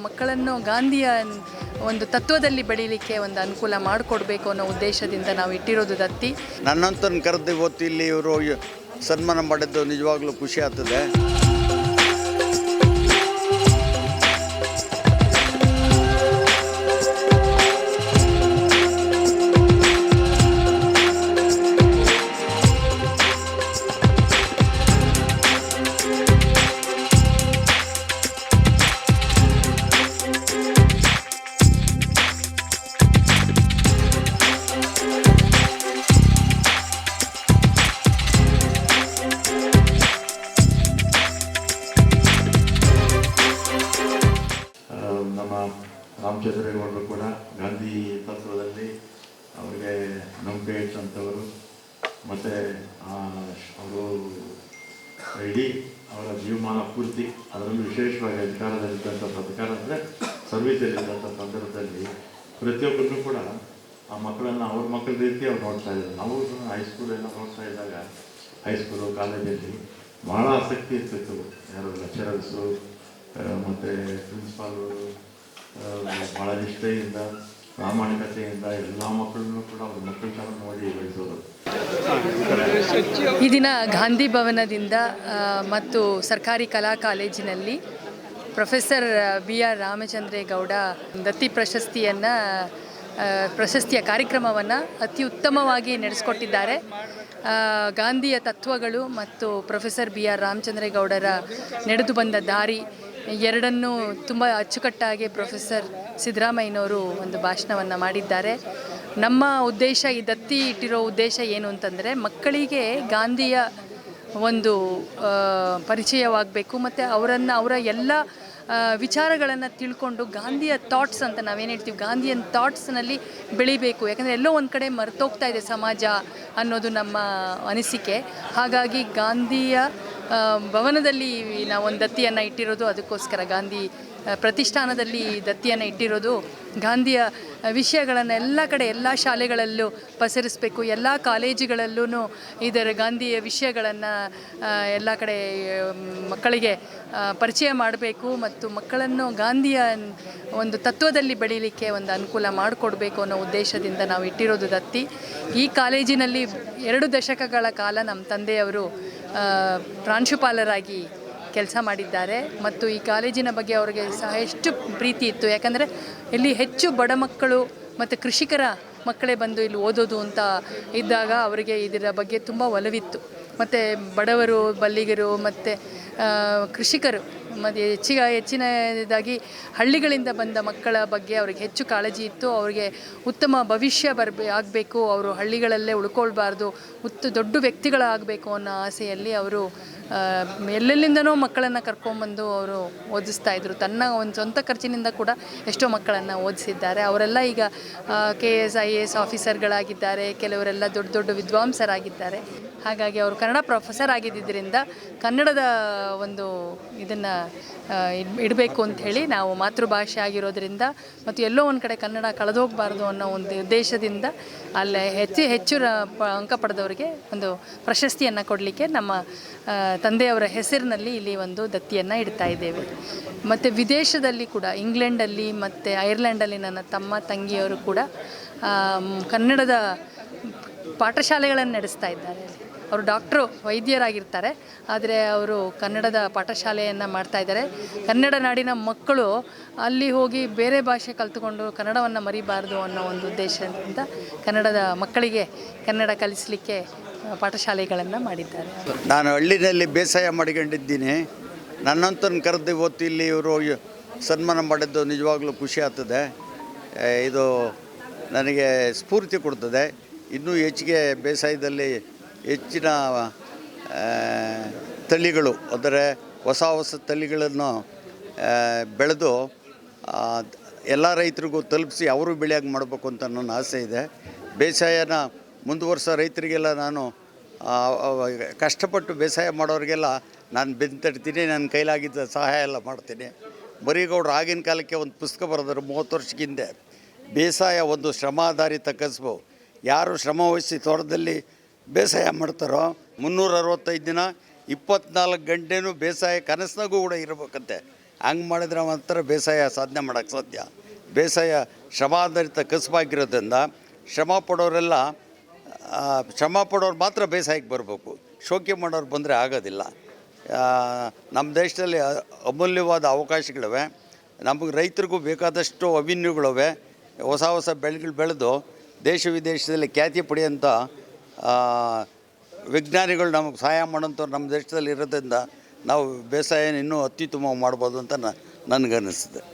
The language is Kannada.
ಮಕ್ಕಳನ್ನು ಗಾಂಧಿಯ ಒಂದು ತತ್ವದಲ್ಲಿ ಬೆಳೀಲಿಕ್ಕೆ ಒಂದು ಅನುಕೂಲ ಮಾಡಿಕೊಡ್ಬೇಕು ಅನ್ನೋ ಉದ್ದೇಶದಿಂದ ನಾವು ಇಟ್ಟಿರೋದು ದತ್ತಿ. ನನ್ನಂತ ಕರೆದು ಇವತ್ತು ಇಲ್ಲಿ ಇವರು ಸನ್ಮಾನ ಮಾಡಿದ್ದು ನಿಜವಾಗ್ಲೂ ಖುಷಿ ಆಗ್ತದೆ. ರಾಮಚಂದ್ರೇಗೌಡರು ಕೂಡ ಗಾಂಧಿ ತತ್ವದಲ್ಲಿ ಅವರಿಗೆ ನಂಬಿಕೆ ಇಟ್ಟಂಥವರು ಮತ್ತು ಅವರು ಇಡೀ ಅವರ ಜೀವಮಾನ ಪೂರ್ತಿ ಅದರಲ್ಲೂ ವಿಶೇಷವಾಗಿ ಅಧಿಕಾರದಲ್ಲಿದ್ದಂಥ ಅಧಿಕಾರ ಅಂದರೆ ಸರ್ವೀಸಲ್ಲಿದ್ದಂಥ ಸಂದರ್ಭದಲ್ಲಿ ಪ್ರತಿಯೊಬ್ಬರನ್ನು ಕೂಡ ಆ ಮಕ್ಕಳನ್ನು ಅವ್ರ ಮಕ್ಕಳ ರೀತಿ ಅವ್ರು ನೋಡ್ತಾ ಇದ್ದಾರೆ. ನಾವು ಹೈಸ್ಕೂಲೆಲ್ಲ ನೋಡ್ತಾ ಇದ್ದಾಗ ಹೈಸ್ಕೂಲು ಕಾಲೇಜಲ್ಲಿ ಭಾಳ ಆಸಕ್ತಿ ಇರ್ತಿತ್ತು. ಯಾರು ಲೆಕ್ಚರರ್ಸು ಮತ್ತು ಪ್ರಿನ್ಸಿಪಾಲು ಭಾಳ ನಿಷ್ಠೆಯಿಂದ ಪ್ರಾಮಾಣಿಕತೆಯಿಂದ ಎಲ್ಲ ಮಕ್ಕಳನ್ನು ಕೂಡ ಅವ್ರ ಮಕ್ಕಳ ಥರ ನೋಡಿ ಈ ದಿನ ಗಾಂಧಿ ಭವನದಿಂದ ಮತ್ತು ಸರ್ಕಾರಿ ಕಲಾ ಕಾಲೇಜಿನಲ್ಲಿ ಪ್ರೊಫೆಸರ್ ಬಿ ಆರ್ ರಾಮಚಂದ್ರೇಗೌಡ ದತ್ತಿ ಪ್ರಶಸ್ತಿಯನ್ನು ಪ್ರಶಸ್ತಿಯ ಕಾರ್ಯಕ್ರಮವನ್ನು ಅತಿ ಉತ್ತಮವಾಗಿ ನಡೆಸಿಕೊಟ್ಟಿದ್ದಾರೆ. ಗಾಂಧಿಯ ತತ್ವಗಳು ಮತ್ತು ಪ್ರೊಫೆಸರ್ ಬಿ ಆರ್ ರಾಮಚಂದ್ರೇಗೌಡರ ನಡೆದು ಬಂದ ದಾರಿ ಎರಡನ್ನೂ ತುಂಬ ಅಚ್ಚುಕಟ್ಟಾಗಿ ಪ್ರೊಫೆಸರ್ ಸಿದ್ದರಾಮಯ್ಯನವರು ಒಂದು ಭಾಷಣವನ್ನು ಮಾಡಿದ್ದಾರೆ. ನಮ್ಮ ಉದ್ದೇಶ, ಈ ದತ್ತಿ ಇಟ್ಟಿರೋ ಉದ್ದೇಶ ಏನು ಅಂತಂದರೆ ಮಕ್ಕಳಿಗೆ ಗಾಂಧಿಯ ಒಂದು ಪರಿಚಯವಾಗಬೇಕು ಮತ್ತು ಅವರನ್ನು, ಅವರ ಎಲ್ಲ ವಿಚಾರಗಳನ್ನು ತಿಳ್ಕೊಂಡು ಗಾಂಧಿಯ ಥಾಟ್ಸ್ ಅಂತ ನಾವೇನು ಹೇಳ್ತೀವಿ, ಗಾಂಧಿಯನ್ ಥಾಟ್ಸ್ನಲ್ಲಿ ಬೆಳಿಬೇಕು. ಯಾಕಂದರೆ ಎಲ್ಲೋ ಒಂದು ಕಡೆ ಮರೆತೋಗ್ತಾ ಇದೆ ಸಮಾಜ ಅನ್ನೋದು ನಮ್ಮ ಅನಿಸಿಕೆ. ಹಾಗಾಗಿ ಗಾಂಧಿಯ ಭವನದಲ್ಲಿ ನಾವು ಒಂದು ದತ್ತಿಯನ್ನು ಇಟ್ಟಿರೋದು, ಅದಕ್ಕೋಸ್ಕರ ಗಾಂಧಿ ಪ್ರತಿಷ್ಠಾನದಲ್ಲಿ ದತ್ತಿಯನ್ನು ಇಟ್ಟಿರೋದು. ಗಾಂಧಿಯ ವಿಷಯಗಳನ್ನು ಎಲ್ಲ ಕಡೆ ಎಲ್ಲ ಶಾಲೆಗಳಲ್ಲೂ ಪಸರಿಸಬೇಕು, ಎಲ್ಲ ಕಾಲೇಜುಗಳಲ್ಲೂ ಇದರ ಗಾಂಧಿಯ ವಿಷಯಗಳನ್ನು ಎಲ್ಲ ಕಡೆ ಮಕ್ಕಳಿಗೆ ಪರಿಚಯ ಮಾಡಬೇಕು ಮತ್ತು ಮಕ್ಕಳನ್ನು ಗಾಂಧಿಯ ಒಂದು ತತ್ವದಲ್ಲಿ ಬೆಳೀಲಿಕ್ಕೆ ಒಂದು ಅನುಕೂಲ ಮಾಡಿಕೊಡ್ಬೇಕು ಅನ್ನೋ ಉದ್ದೇಶದಿಂದ ನಾವು ಇಟ್ಟಿರೋದು ದತ್ತಿ. ಈ ಕಾಲೇಜಿನಲ್ಲಿ ಎರಡು ದಶಕಗಳ ಕಾಲ ನಮ್ಮ ತಂದೆಯವರು ಪ್ರಾಂಶುಪಾಲರಾಗಿ ಕೆಲಸ ಮಾಡಿದ್ದಾರೆ ಮತ್ತು ಈ ಕಾಲೇಜಿನ ಬಗ್ಗೆ ಅವರಿಗೆ ಸಹ ಎಷ್ಟು ಪ್ರೀತಿ ಇತ್ತು. ಯಾಕಂದರೆ ಇಲ್ಲಿ ಹೆಚ್ಚು ಬಡ ಮಕ್ಕಳು ಮತ್ತು ಕೃಷಿಕರ ಮಕ್ಕಳೇ ಬಂದು ಇಲ್ಲಿ ಓದೋದು ಅಂತ ಇದ್ದಾಗ ಅವರಿಗೆ ಇದರ ಬಗ್ಗೆ ತುಂಬ ಒಲವಿತ್ತು. ಮತ್ತು ಬಡವರು, ಬಲ್ಲಿಗರು, ಮತ್ತು ಕೃಷಿಕರು ಮತ್ತು ಹೆಚ್ಚಿಗ ಹೆಚ್ಚಿನದಾಗಿ ಹಳ್ಳಿಗಳಿಂದ ಬಂದ ಮಕ್ಕಳ ಬಗ್ಗೆ ಅವ್ರಿಗೆ ಹೆಚ್ಚು ಕಾಳಜಿ ಇತ್ತು. ಅವರಿಗೆ ಉತ್ತಮ ಭವಿಷ್ಯ ಬರಬೇ, ಆಗಬೇಕು. ಅವರು ಹಳ್ಳಿಗಳಲ್ಲೇ ಉಳ್ಕೊಳ್ಬಾರ್ದು. ಉತ್ತ ದೊಡ್ಡ ವ್ಯಕ್ತಿಗಳಾಗಬೇಕು ಅನ್ನೋ ಆಸೆಯಲ್ಲಿ ಅವರು ಎಲ್ಲೆಲ್ಲಿಂದನೋ ಮಕ್ಕಳನ್ನು ಕರ್ಕೊಂಬಂದು ಅವರು ಓದಿಸ್ತಾ ಇದ್ರು. ತನ್ನ ಒಂದು ಸ್ವಂತ ಖರ್ಚಿನಿಂದ ಕೂಡ ಎಷ್ಟೋ ಮಕ್ಕಳನ್ನು ಓದಿಸಿದ್ದಾರೆ. ಅವರೆಲ್ಲ ಈಗ K S I A S ಆಫೀಸರ್ಗಳಾಗಿದ್ದಾರೆ. ಕೆಲವರೆಲ್ಲ ದೊಡ್ಡ ದೊಡ್ಡ ವಿದ್ವಾಂಸರಾಗಿದ್ದಾರೆ. ಹಾಗಾಗಿ ಅವರು ಕನ್ನಡ ಪ್ರೊಫೆಸರ್ ಆಗಿದ್ದರಿಂದ ಕನ್ನಡದ ಒಂದು ಇದನ್ನು ಇಡಬೇಕು ಅಂತ ಹೇಳಿ ನಾವು ಮಾತೃಭಾಷೆ ಆಗಿರೋದ್ರಿಂದ ಮತ್ತು ಎಲ್ಲೋ ಒಂದು ಕಡೆ ಕನ್ನಡ ಕಳೆದೋಗಬಾರ್ದು ಅನ್ನೋ ಒಂದು ಉದ್ದೇಶದಿಂದ ಅಲ್ಲಿ ಹೆಚ್ಚು ಹೆಚ್ಚು ಅಂಕ ಪಡೆದವರಿಗೆ ಒಂದು ಪ್ರಶಸ್ತಿಯನ್ನು ಕೊಡಲಿಕ್ಕೆ ನಮ್ಮ ತಂದೆಯವರ ಹೆಸರಿನಲ್ಲಿ ಇಲ್ಲಿ ಒಂದು ದತ್ತಿಯನ್ನು ಇಡ್ತಾ ಇದ್ದೇವೆ. ಮತ್ತು ವಿದೇಶದಲ್ಲಿ ಕೂಡ, ಇಂಗ್ಲೆಂಡಲ್ಲಿ ಮತ್ತು ಐರ್ಲೆಂಡಲ್ಲಿ ನನ್ನ ತಮ್ಮ, ತಂಗಿಯವರು ಕೂಡ ಕನ್ನಡದ ಪಾಠಶಾಲೆಗಳನ್ನು ನಡೆಸ್ತಾ ಇದ್ದಾರೆ. ಅವರು ಡಾಕ್ಟ್ರು, ವೈದ್ಯರಾಗಿರ್ತಾರೆ. ಆದರೆ ಅವರು ಕನ್ನಡದ ಪಾಠಶಾಲೆಯನ್ನು ಮಾಡ್ತಾ ಇದ್ದಾರೆ. ಕನ್ನಡ ನಾಡಿನ ಮಕ್ಕಳು ಅಲ್ಲಿ ಹೋಗಿ ಬೇರೆ ಭಾಷೆ ಕಲ್ತುಕೊಂಡು ಕನ್ನಡವನ್ನು ಮರಿಬಾರ್ದು ಅನ್ನೋ ಒಂದು ಉದ್ದೇಶದಿಂದ ಕನ್ನಡದ ಮಕ್ಕಳಿಗೆ ಕನ್ನಡ ಕಲಿಸಲಿಕ್ಕೆ ಪಾಠಶಾಲೆಗಳನ್ನು ಮಾಡಿದ್ದಾರೆ. ನಾನು ಹಳ್ಳಿನಲ್ಲಿ ಬೇಸಾಯ ಮಾಡಿಕೊಂಡಿದ್ದೀನಿ. ನನ್ನಂತನ ಕರೆದು ಇವತ್ತು ಇಲ್ಲಿ ಇವರು ಸನ್ಮಾನ ಮಾಡಿದ್ದು ನಿಜವಾಗ್ಲೂ ಖುಷಿ ಆಗ್ತದೆ. ಇದು ನನಗೆ ಸ್ಫೂರ್ತಿ ಕೊಡ್ತದೆ. ಇನ್ನೂ ಹೆಚ್ಚಿಗೆ ಬೇಸಾಯದಲ್ಲಿ ಹೆಚ್ಚಿನ ತಳಿಗಳು, ಅಂದರೆ ಹೊಸ ಹೊಸ ತಳಿಗಳನ್ನು ಬೆಳೆದು ಎಲ್ಲ ರೈತರಿಗೂ ತಲುಪಿಸಿ ಅವರು ಬೆಳೆಯಾಗಿ ಮಾಡಬೇಕು ಅಂತ ನನ್ನ ಆಸೆ ಇದೆ. ಬೇಸಾಯನ ಮುಂದುವರ್ಸೋ ರೈತರಿಗೆಲ್ಲ ನಾನು ಕಷ್ಟಪಟ್ಟು ಬೇಸಾಯ ಮಾಡೋರಿಗೆಲ್ಲ ನಾನು ಬೆಂತಡ್ತೀನಿ, ನನ್ನ ಕೈಲಾಗಿದ್ದ ಸಹಾಯ ಎಲ್ಲ ಮಾಡ್ತೀನಿ. ಬರೀಗೌಡರು ಆಗಿನ ಕಾಲಕ್ಕೆ ಒಂದು ಪುಸ್ತಕ ಬರೆದರು, ಮೂವತ್ತು ವರ್ಷಕ್ಕಿಂದೆ ಬೇಸಾಯ ಒಂದು ಶ್ರಮಾಧಾರಿತ ಕಸಬು ಯಾರು ಶ್ರಮವಹಿಸಿ ತೋಟದಲ್ಲಿ ಬೇಸಾಯ ಮಾಡ್ತಾರೋ ಮುನ್ನೂರ ಅರವತ್ತೈದು ದಿನ, ಇಪ್ಪತ್ನಾಲ್ಕು ಗಂಟೆನೂ ಬೇಸಾಯ ಕನಸಿನಾಗೂ ಕೂಡ ಇರಬೇಕಂತೆ. ಹಂಗೆ ಮಾಡಿದ್ರೆ ಮಾತ್ರ ಬೇಸಾಯ ಸಾಧನೆ ಮಾಡೋಕ್ಕೆ ಸಾಧ್ಯ. ಬೇಸಾಯ ಶ್ರಮಾಧಾರಿತ ಕಸುಬಾಗಿರೋದ್ರಿಂದ ಶ್ರಮ ಪಡೋರೆಲ್ಲ ಶ್ರಮ ಪಡೋರು ಮಾತ್ರ ಬೇಸಾಯಕ್ಕೆ ಬರಬೇಕು. ಶೋಕಿ ಮಾಡೋರು ಬಂದರೆ ಆಗೋದಿಲ್ಲ. ನಮ್ಮ ದೇಶದಲ್ಲಿ ಅಮೂಲ್ಯವಾದ ಅವಕಾಶಗಳಿವೆ. ನಮಗೆ ರೈತರಿಗೂ ಬೇಕಾದಷ್ಟು ಅವಿನ್ಯೂಗಳಿವೆ. ಹೊಸ ಹೊಸ ಬೆಳೆಗಳು ಬೆಳೆದು ದೇಶ ವಿದೇಶದಲ್ಲಿ ಖ್ಯಾತಿ ಪಡೆಯೋಂಥ ವಿಜ್ಞಾನಿಗಳು ನಮಗೆ ಸಹಾಯ ಮಾಡೋಂಥವ್ರು ನಮ್ಮ ದೇಶದಲ್ಲಿ ಇರೋದ್ರಿಂದ ನಾವು ಬೇಸಾಯನ ಇನ್ನೂ ಅತ್ಯುತ್ತಮವಾಗಿ ಮಾಡ್ಬೋದು ಅಂತ ನನಗನ್ನಿಸ್ತದೆ.